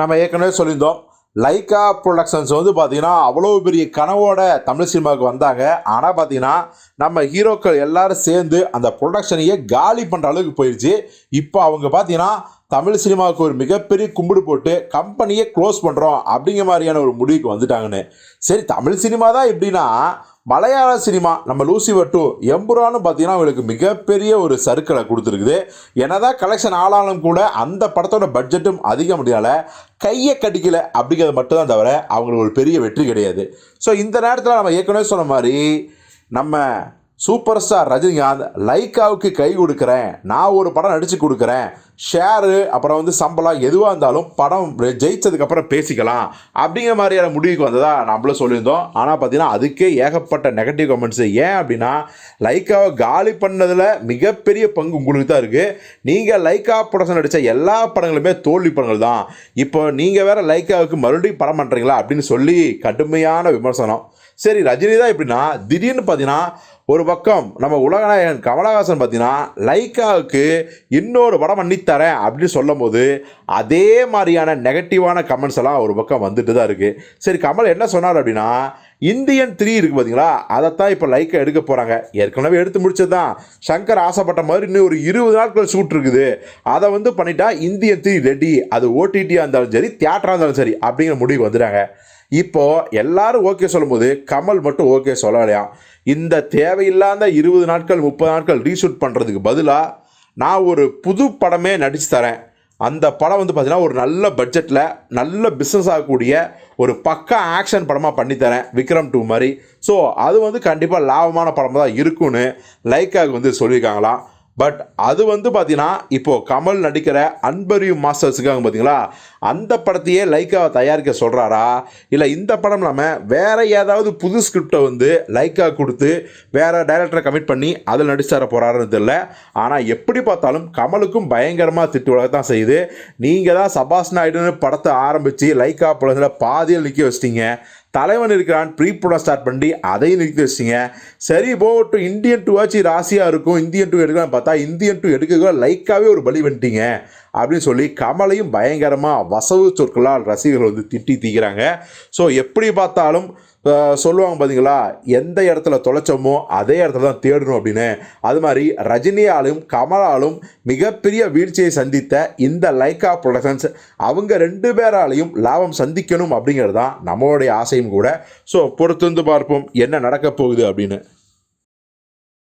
நம்ம ஏற்கனவே சொல்லியிருந்தோம். லைக்கா ப்ரொடக்ஷன்ஸ் வந்து பார்த்திங்கன்னா அவ்வளோ பெரிய கனவோட தமிழ் சினிமாவுக்கு வந்தாங்க. ஆனால் பார்த்தீங்கன்னா நம்ம ஹீரோக்கள் எல்லாரும் சேர்ந்து அந்த ப்ரொடக்ஷனையே காலி பண்ணுற அளவுக்கு போயிடுச்சு இப்போ அவங்க பார்த்தீங்கன்னா தமிழ் சினிமாவுக்கு ஒரு மிகப்பெரிய கும்பிடு போட்டு கம்பெனியே க்ளோஸ் பண்ணுறோம் அப்படிங்கிற மாதிரியான ஒரு முடிவுக்கு வந்துட்டாங்கன்னு. சரி தமிழ் சினிமா தான் எப்படின்னா மலையாள சினிமா நம்ம லூசிவர் டூ எம்புரான்னு பார்த்தீங்கன்னா அவங்களுக்கு மிகப்பெரிய ஒரு சருக்களை கொடுத்துருக்குது. என்னதான் கலெக்ஷன் ஆளாலும் கூட அந்த படத்தோட பட்ஜெட்டும் அதிக முடியல கையை கடிக்கல அப்படிங்கிறது மட்டும்தான் தவிர அவங்களுக்கு ஒரு பெரிய வெற்றி கிடையாது. ஸோ இந்த நேரத்தில் நம்ம ஏற்கனவே சொன்ன மாதிரி நம்ம சூப்பர் ஸ்டார் ரஜினிகாந்த் லைக்காவுக்கு கை கொடுக்குறேன். நான் ஒரு படம் நடித்து கொடுக்குறேன். ஷேரு அப்புறம் வந்து சம்பளம் எதுவாக இருந்தாலும் படம் ஜெயிச்சதுக்கப்புறம் பேசிக்கலாம். அப்படிங்கிற மாதிரியான முடிவுக்கு வந்ததாக நம்மளும் சொல்லியிருந்தோம். ஆனால் பார்த்தீங்கன்னா அதுக்கே ஏகப்பட்ட நெகட்டிவ் கமெண்ட்ஸு ஏன் அப்படின்னா லைக்காவை காலி பண்ணதில் மிகப்பெரிய பங்கு உங்களுக்கு தான் இருக்குது நீங்கள் லைக்கா ப்ரொடக்ஷன் நடித்த எல்லா படங்களுமே தோல்வி படங்கள் தான். இப்போ நீங்கள் வேறு லைக்காவுக்கு மறுபடியும் படம் பண்ணுறீங்களா அப்படின்னு சொல்லி கடுமையான விமர்சனம். சரி ரஜினி தான் எப்படின்னா திடீர்னு பார்த்தீங்கன்னா ஒரு பக்கம் நம்ம உலகநாயகன் கமலஹாசன் பார்த்தீங்கன்னா லைக்காவுக்கு இன்னொரு படம் பண்ணித்தரேன் அப்படின்னு சொல்லும் போது அதே மாதிரியான நெகட்டிவான கமெண்ட்ஸ் எல்லாம் ஒரு பக்கம் வந்துட்டு தான் இருக்குது சரி கமல் என்ன சொன்னார் அப்படின்னா இந்தியன் த்ரீ இருக்குது பார்த்தீங்களா அதைத்தான் இப்போ லைக்கை எடுக்க போகிறாங்க ஏற்கனவே எடுத்து முடிச்சது தான் சங்கர் ஆசைப்பட்ட மாதிரி இன்னும் ஒரு இருபது நாட்கள் ஷூட் இருக்குது. அதை வந்து பண்ணிட்டா இந்தியன் த்ரீ ரெடி அது ஓடிடியாக இருந்தாலும் சரி தியேட்டராக இருந்தாலும் சரி அப்படிங்கிற முடிவுக்கு வந்துட்டாங்க. இப்போ எல்லாரும் ஓகே சொல்லும்போது கமல் மட்டும் ஓகே சொல்லலையாம் இந்த தேவையில்லாத இருபது நாட்கள் முப்பது நாட்கள் ரீஷூட் பண்ணுறதுக்கு பதிலாக நான் ஒரு புது படமே நடித்து தரேன். அந்த படம் வந்து பார்த்தீங்கன்னா ஒரு நல்ல பட்ஜெட்டில் நல்ல பிஸ்னஸ் ஆகக்கூடிய ஒரு பக்கா ஆக்ஷன் படமாக பண்ணித்தரேன் விக்ரம் டூ மாதிரி. ஸோ அது வந்து கண்டிப்பாக லாபமான படமாக தான் இருக்குன்னு லைக்காவுக்கு வந்து சொல்லியிருக்காங்களாம். பட் அது வந்து பார்த்தீங்கன்னா இப்போது கமல் நடிக்கிற அன்பரியும் மாஸ்டர்ஸுக்காக பார்த்தீங்களா அந்த படத்தையே லைக்காவை தயாரிக்க சொல்கிறாரா இல்லை இந்த படம் இல்லாமல் வேறு ஏதாவது புது ஸ்கிரிப்டை வந்து லைக்கா கொடுத்து வேறு டைரக்டரை கமிட் பண்ணி அதில் நடிச்சார போகிறாருன்னு தெரியல. ஆனால் எப்படி பார்த்தாலும் கமலுக்கும் பயங்கரமாக திட்டு உலகத்தான் செய்யுது. நீங்கள் தான் சபாஸ் நாயுடுன்னு படத்தை ஆரம்பித்து லைக்கா பழத்தில் பாதியில் நிற்க வச்சிட்டீங்க. தலைவன் இருக்கிறான் ப்ரீ ப்ரோட ஸ்டார்ட் பண்ணி அதையும் நிறுத்தி வச்சிங்க சரி போட்டு இந்தியன் டூ ஆச்சு ராசியாக இருக்கும். இந்தியன் டூ எடுக்கலாம்னு பார்த்தா இந்தியன் டூ எடுக்க லைக்காகவே ஒரு பலி வந்துட்டீங்க. அப்படின்னு சொல்லி கமலையும் பயங்கரமாக வசவு சொற்களால் ரசிகர்கள் வந்து திட்டி தீக்கிறாங்க ஸோ எப்படி பார்த்தாலும் சொல்லுவாங்க பார்த்தீங்களா எந்த இடத்துல தொலைச்சோமோ அதே இடத்துல தான் தேடணும் அப்படின்னு. அது மாதிரி ரஜினியாலும் கமலாலும் மிகப்பெரிய வீழ்ச்சியை சந்தித்த இந்த லைக்கா ப்ரொடக்ஷன்ஸ் அவங்க ரெண்டு பேராலையும் லாபம் சந்திக்கணும் அப்படிங்கிறது தான் நம்மளுடைய ஆசையும் கூட. ஸோ பொறுத்து வந்து பார்ப்போம் என்ன நடக்க போகுது அப்படின்னு.